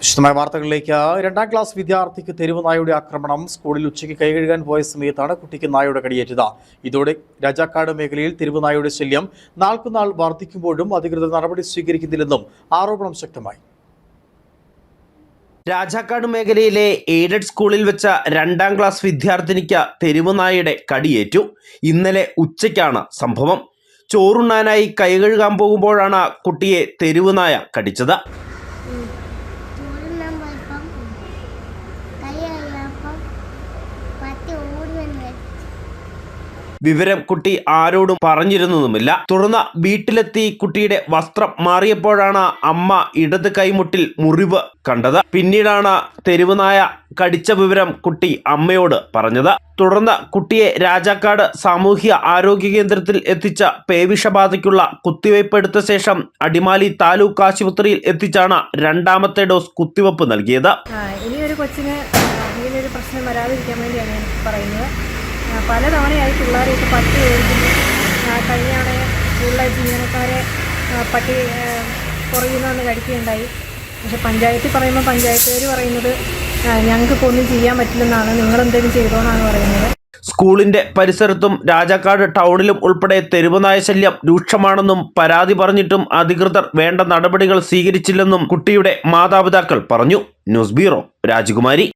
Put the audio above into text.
വിശദമായ വാർത്തകളിലേക്ക്. രണ്ടാം ക്ലാസ് വിദ്യാർത്ഥിക്ക് തെരുവ് നായയുടെ ആക്രമണം. സ്കൂളിൽ ഉച്ചയ്ക്ക് കൈകഴുകാൻ പോയ സമയത്താണ് കുട്ടിക്ക് നായയുടെ കടിയേറ്റത്. ഇതോടെ രാജാക്കാട് മേഖലയിൽ തെരുവ് നായയുടെ ശല്യം നാൾക്കുനാൾ വർദ്ധിക്കുമ്പോഴും അധികൃതർ നടപടി സ്വീകരിക്കുന്നില്ലെന്നും ആരോപണം ശക്തമായി. രാജാക്കാട് മേഖലയിലെ എയ്ഡഡ് സ്കൂളിൽ വെച്ച രണ്ടാം ക്ലാസ് വിദ്യാർത്ഥിനിക്ക് തെരുവുനായയുടെ കടിയേറ്റു. ഇന്നലെ ഉച്ചയ്ക്കാണ് സംഭവം. ചോറുണ്ണാനായി കൈകഴുകാൻ പോകുമ്പോഴാണ് കുട്ടിയെ തെരുവുനായ കടിച്ചത്. വിവരം കുട്ടി ആരോടും പറഞ്ഞിരുന്നതുമില്ല. തുടർന്ന് വീട്ടിലെത്തി കുട്ടിയുടെ വസ്ത്രം മാറിയപ്പോഴാണ് അമ്മ ഇടത് കൈമുട്ടിൽ മുറിവ് കണ്ടത്. പിന്നീടാണ് തെരുവുനായ കടിച്ച വിവരം കുട്ടി അമ്മയോട് പറഞ്ഞത്. തുടർന്ന് കുട്ടിയെ രാജാക്കാട് സാമൂഹ്യ ആരോഗ്യ കേന്ദ്രത്തിൽ എത്തിച്ച പേവിഷബാധയ്ക്കുള്ള കുത്തിവയ്പ് എടുത്ത ശേഷം അടിമാലി താലൂക്ക് ആശുപത്രിയിൽ എത്തിച്ചാണ് രണ്ടാമത്തെ ഡോസ് കുത്തിവയ്പ് നൽകിയത്. ഇനി ഇനിയൊരു കൊച്ചിന് ആ, ഇങ്ങനെയൊരു പ്രശ്നം വരാതിരിക്കാൻ വേണ്ടിയാണ് ഞാൻ പറയുന്നത്. പലതവണയായി പല തവണയായി പിള്ളേരെ പട്ടി ഓടിക്കുന്നു കഴിഞ്ഞാണ് ഉള്ള ജീവനക്കാരെ പട്ടി പുറകിൽ നിന്ന് കടിക്കുകയുണ്ടായി. പക്ഷെ പഞ്ചായത്തിൽ പറയുമ്പോൾ പഞ്ചായത്തുകാർ പറയുന്നത് ഞങ്ങൾക്ക് ഞങ്ങൾക്കിപ്പോൾ ഒന്നും ചെയ്യാൻ പറ്റില്ലെന്നാണ്. നിങ്ങളെന്തെങ്കിലും ചെയ്തോന്നാണ് പറയുന്നത്. സ്കൂളിന്റെ പരിസരത്തും രാജാക്കാട് ടൗണിലും ഉൾപ്പെടെ തെരുവുനായ ശല്യം രൂക്ഷമാണെന്നും പരാതി പറഞ്ഞിട്ടും അധികൃതർ വേണ്ട നടപടികൾ സ്വീകരിച്ചില്ലെന്നും കുട്ടിയുടെ മാതാപിതാക്കൾ പറഞ്ഞു. ന്യൂസ് ബ്യൂറോ രാജകുമാരി.